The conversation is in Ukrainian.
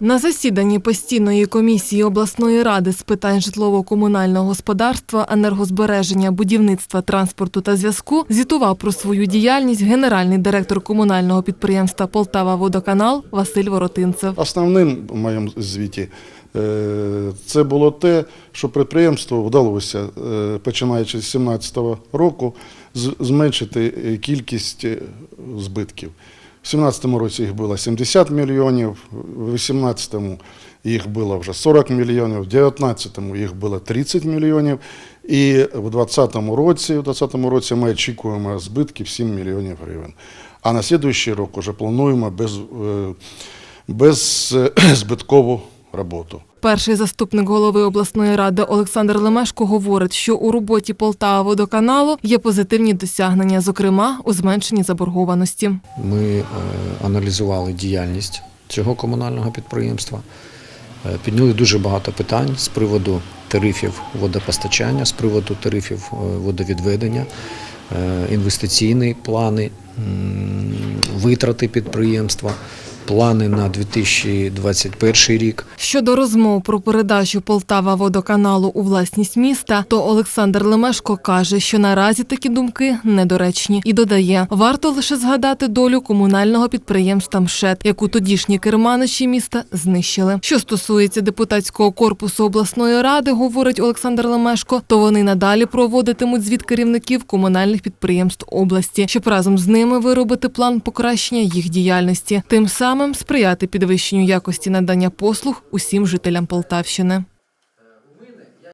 На засіданні постійної комісії обласної ради з питань житлово-комунального господарства, енергозбереження, будівництва, транспорту та зв'язку звітував про свою діяльність генеральний директор комунального підприємства Полтава Водоканал Василь Воротинцев. Основним в моєму звіті е, це було те, що підприємству вдалося, е, починаючи з 2017 року, зменшити кількість е, збитків. В 2017 році їх було 70 мільйонів, в 2018 їх було вже 40 мільйонів, в 2019 їх було 30 мільйонів. І в 2020 році, в 2020 році ми очікуємо збитків 7 мільйонів гривень. А на слідуючий рік вже плануємо без, без збиткову роботу. Перший заступник голови обласної ради Олександр Лемешко говорить, що у роботі Полтава водоканалу є позитивні досягнення, зокрема у зменшенні заборгованості. Ми е, аналізували діяльність цього комунального підприємства, е, підняли дуже багато питань з приводу тарифів водопостачання, з приводу тарифів е, водовідведення, інвестиційні плани, витрати підприємства, плани на 2021 рік. Щодо розмов про передачу Полтава водоканалу у власність міста, то Олександр Лемешко каже, що наразі такі думки недоречні і додає, варто лише згадати долю комунального підприємства МШЕД, яку тодішні керманичі міста знищили. Що стосується депутатського корпусу обласної ради, говорить Олександр Лемешко, то вони надалі проводитимуть звіт керівників комунальних підприємств області, щоб разом з ними виробити план покращення їх діяльності, тим самим сприяти підвищенню якості надання послуг усім жителям Полтавщини.